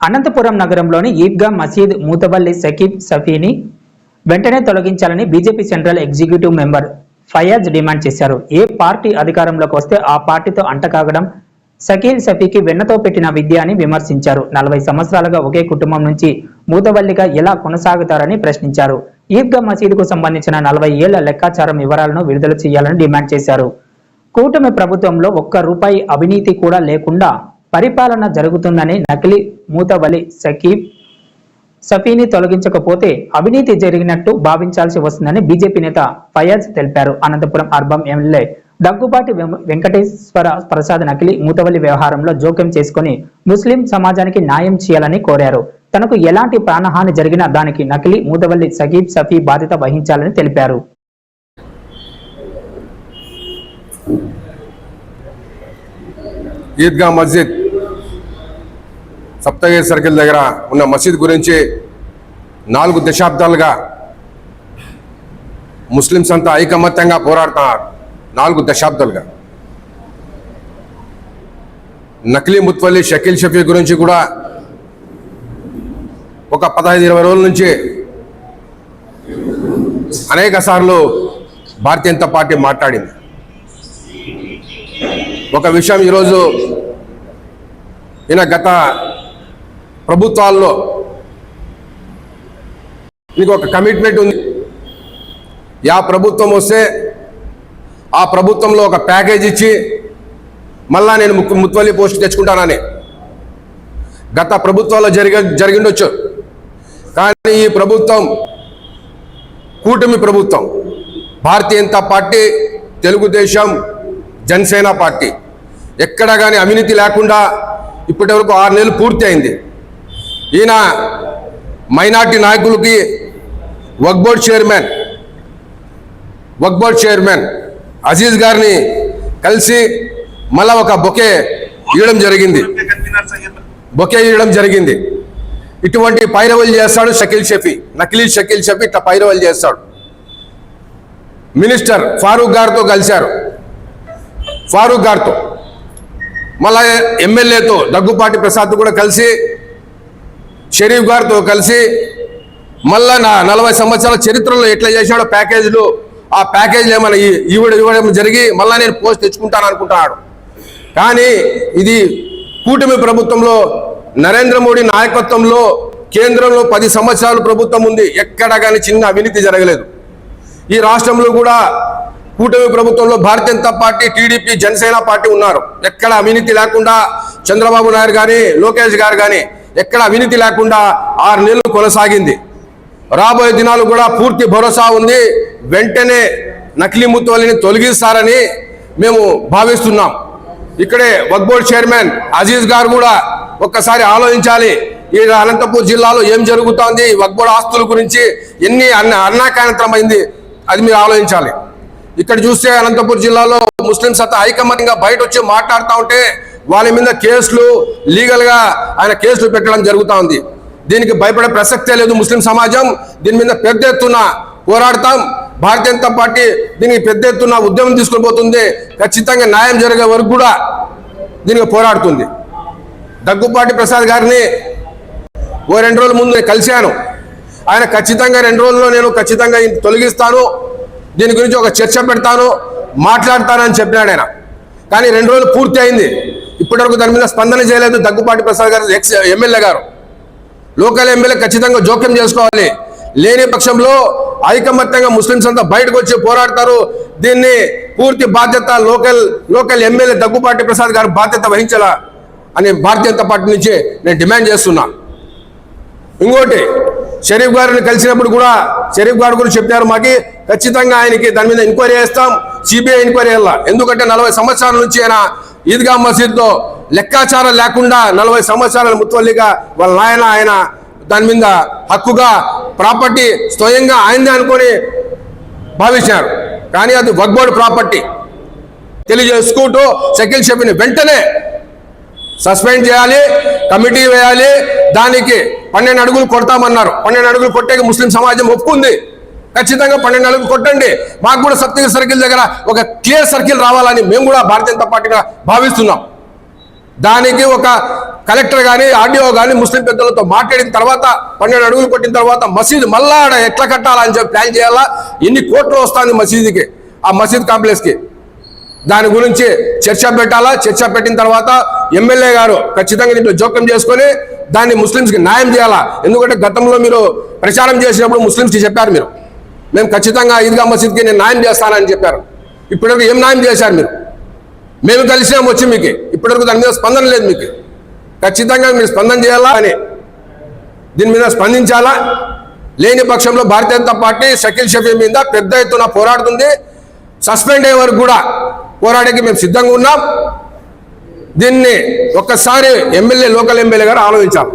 అనంతపురం నగరంలోని ఈద్గా మసీద్ మూతవల్లి సకీబ్ సఫీని వెంటనే తొలగించాలని BJP central executive member Fayaz demand చేశారు. ఏ పార్టీ అధికారంలోకి వస్తే ఆ పార్టీతో అంటకాగడం సకీల్ సఫీకి వెన్నతో పెట్టిన విద్య అని విమర్శించారు. నలభై సంవత్సరాలుగా ఒకే కుటుంబం నుంచి మూతవల్లిగా ఎలా కొనసాగుతారని ప్రశ్నించారు. ఈద్గా మసీదుకు సంబంధించిన నలభై ఏళ్ళ లెక్కాచారం వివరాలను విడుదల చేయాలని డిమాండ్ చేశారు. కూటమి ప్రభుత్వంలో ఒక్క రూపాయి అవినీతి కూడా లేకుండా పరిపాలన జరుగుతుందని నకిలీ మూతవలి సకీబ్ సఫీని తొలగించకపోతే అవినీతి జరిగినట్టు భావించాల్సి వస్తుందని బీజేపీ నేత ఫయాజ్ తెలిపారు. అనంతపురం అర్బం ఎమ్మెల్యే దగ్గుబాటి వెంకటేశ్వర ప్రసాద్ నకిలీ మూతవల్లి వ్యవహారంలో జోక్యం చేసుకుని ముస్లిం సమాజానికి న్యాయం చేయాలని కోరారు. తనకు ఎలాంటి ప్రాణహాని జరిగినా దానికి నకిలీ మూతవల్లి సగీబ్ సఫీ బాధ్యత వహించాలని తెలిపారు. ఈద్గా మస్జిద్ సప్తగిరి సర్కిల్ దగ్గర ఉన్న మసీద్ గురించి నాలుగు దశాబ్దాలుగా ముస్లిమ్స్ అంతా ఐకమత్యంగా పోరాడుతున్నారు. నాలుగు దశాబ్దాలుగా. నకిలీ ముత్వల్లి షకీల్ షఫీ గురించి కూడా ఒక పదహైదు ఇరవై రోజుల నుంచి అనేక సార్లు భారతీయ జనతా పార్టీ మాట్లాడింది. ఒక విషయం ఈరోజు ఈయన గత ప్రభుత్వాల్లో నీకు ఒక కమిట్మెంట్ ఉంది. యా ప్రభుత్వం వస్తే ఆ ప్రభుత్వంలో ఒక ప్యాకేజ్ ఇచ్చి మళ్ళా నేను ముక్కు ముత్వల్లి పోస్ట్ తెచ్చుకుంటానని. గత ప్రభుత్వాల్లో జరిగ జరిగిండొచ్చు. కానీ ఈ ప్రభుత్వం కూటమి ప్రభుత్వం భారతీయ జనతా పార్టీ తెలుగుదేశం జనసేన పార్టీ ఎక్కడ కానీ అవినీతి లేకుండా ఇప్పటి వరకు ఆరు నెలలు పూర్తి అయింది ఈయన మైనార్టీ నాయకులకి Waqf board chairman Waqf board chairman Aziz గారిని కలిసి మళ్ళా ఒక బొకే ఇవ్వడం జరిగింది. బొకే ఇవ్వడం జరిగింది. ఇటువంటి పైరవలు చేస్తాడు షకీల్ షఫీ. నకిలీ షకీల్ షఫీ ఇట్లా పైరవలు చేస్తాడు. మినిస్టర్ ఫారూక్ గారితో కలిశారు. ఫారూక్ గారితో. మళ్ళా ఎమ్మెల్యేతో దగ్గుపాటి ప్రసాద్ కూడా కలిసి షరీఫ్ గారితో కలిసి మళ్ళా నా నలభై సంవత్సరాల చరిత్రలో ఎట్లా చేశాడో ప్యాకేజీలు ఆ ప్యాకేజీలు ఏమైనా ఇవి ఇవ్వడం ఇవ్వడం జరిగి మళ్ళా నేను పోస్ట్ తెచ్చుకుంటాను అనుకుంటున్నాడు. కానీ ఇది కూటమి ప్రభుత్వంలో నరేంద్ర మోడీ నాయకత్వంలో కేంద్రంలో పది సంవత్సరాలు ప్రభుత్వం ఉంది. ఎక్కడ కానీ చిన్న అవినీతి జరగలేదు. ఈ రాష్ట్రంలో కూడా కూటమి ప్రభుత్వంలో Bharatiya Janata party TDP Janasena party ఉన్నారు. ఎక్కడ అవినీతి లేకుండా చంద్రబాబు నాయుడు కానీ లోకేష్ గారు కానీ ఎక్కడ అవినీతి లేకుండా ఆరు నెలలు కొనసాగింది. రాబోయే దినాలు కూడా పూర్తి భరోసా ఉంది. వెంటనే నకిలీ ముత్తువల్లిని తొలగిస్తారని మేము భావిస్తున్నాం. ఇక్కడే వక్బోర్డ్ చైర్మన్ అజీజ్ గారు కూడా ఒక్కసారి ఆలోచించాలి. ఈ అనంతపూర్ జిల్లాలో ఏం జరుగుతోంది? వక్బోర్డ్ ఆస్తుల గురించి ఎన్ని అన్న అన్నాకానంతరమైంది అది మీరు ఆలోచించాలి. ఇక్కడ చూస్తే అనంతపూర్ జిల్లాలో ముస్లిం సత ఐకమత్యంగా బయట వచ్చి మాట్లాడుతూ ఉంటే వాళ్ళ మీద కేసులు లీగల్గా ఆయన కేసులు పెట్టడం జరుగుతూ ఉంది దీనికి భయపడే ప్రసక్తే లేదు ముస్లిం సమాజం. దీని మీద పెద్ద ఎత్తున పోరాడతాం. భారతీయ జనతా పార్టీ దీనికి పెద్ద ఎత్తున ఉద్యమం తీసుకుని పోతుంది. ఖచ్చితంగా న్యాయం జరిగే వరకు కూడా దీనికి పోరాడుతుంది. దగ్గుపాటి ప్రసాద్ గారిని ఓ రెండు రోజుల ముందు నేను కలిశాను. ఆయన ఖచ్చితంగా రెండు రోజుల్లో నేను ఖచ్చితంగా తొలగిస్తాను. దీని గురించి ఒక చర్చ పెడతాను మాట్లాడతానని చెప్పినాడు ఆయన. కానీ రెండు రోజులు పూర్తి అయింది. ఇప్పటివరకు దాని మీద స్పందన చేయలేదు Daggubati Prasad garu ex MLA garu. Local MLA ఖచ్చితంగా జోక్యం చేసుకోవాలి. లేని పక్షంలో ఐకమత్యంగా ముస్లింస్ అంతా బయటకు వచ్చి పోరాడతారు. దీన్ని పూర్తి బాధ్యత local local MLA Daggubati Prasad garu బాధ్యత వహించాలా అని భారతీయ జనతా పార్టీ నుంచి నేను డిమాండ్ చేస్తున్నా. ఇంకోటి షరీఫ్ గారిని కలిసినప్పుడు కూడా షరీఫ్ గారు గురించి చెప్పారు మాకి. ఖచ్చితంగా ఆయనకి దాని మీద ఎంక్వైరీ చేస్తాం. సిబిఐ ఎంక్వైరీ వెళ్ళా ఎందుకంటే నలభై సంవత్సరాల నుంచి ఆయన ఈద్గా మసీద్తో లెక్కాచారం లేకుండా నలభై సంవత్సరాల ముత్వల్లిగా వాళ్ళ నాయన ఆయన దాని మీద హక్కుగా ప్రాపర్టీ స్వయంగా ఆయనదే అనుకొని భావించారు కానీ అది వగ్బోర్డ్ ప్రాపర్టీ. తెలియజేసుకుంటూ షకీల్ షఫీని వెంటనే సస్పెండ్ చేయాలి కమిటీ వేయాలి దానికి పన్నెండు అడుగులు కొడతామన్నారు. పన్నెండు అడుగులు కొట్టే ముస్లిం సమాజం ఒప్పుకుంది. ఖచ్చితంగా పన్నెండు అడుగులు కొట్టండి. మాకు కూడా సప్తగిరి సర్కిల్ దగ్గర ఒక క్లియర్ సర్కిల్ రావాలని మేము కూడా భారతీయ జనతా పార్టీగా భావిస్తున్నాం. దానికి ఒక కలెక్టర్ కానీ ఆర్డీఓ కానీ ముస్లిం పెద్దలతో మాట్లాడిన తర్వాత పన్నెండు అడుగులు కొట్టిన తర్వాత మసీదు మళ్ళా ఆడ ఎట్లా కట్టాలని చెప్పి ప్లాన్ చేయాలా? ఎన్ని కోట్లు వస్తుంది మసీదుకి ఆ మసీద్ కాంప్లెక్స్కి దాని గురించి చర్చ పెట్టాలా? చర్చ పెట్టిన తర్వాత ఎమ్మెల్యే గారు ఖచ్చితంగా దీంట్లో జోక్యం చేసుకొని దాన్ని ముస్లింస్కి న్యాయం చేయాలా? ఎందుకంటే గతంలో మీరు ప్రచారం చేసినప్పుడు ముస్లింస్కి చెప్పారు మీరు. మేము ఖచ్చితంగా ఈద్గా మసీద్కి నేను న్యాయం చేస్తానని చెప్పారు. ఇప్పటివరకు ఏం న్యాయం చేశారు మీరు? మేము కలిసినాం వచ్చి మీకు. ఇప్పటివరకు దాని మీద స్పందన లేదు మీకు. ఖచ్చితంగా మీరు స్పందన చేయాలా? అని. దీని మీద స్పందించాలా? లేని పక్షంలో భారతీయ జనతా పార్టీ షకీల్ షఫీ మీద పెద్ద ఎత్తున పోరాడుతుంది. సస్పెండ్ అయ్యే వరకు కూడా పోరాడేకి మేము సిద్ధంగా ఉన్నాం. దీన్ని ఒక్కసారి ఎమ్మెల్యే లోకల్ ఎమ్మెల్యే గారు ఆలోచించాలి.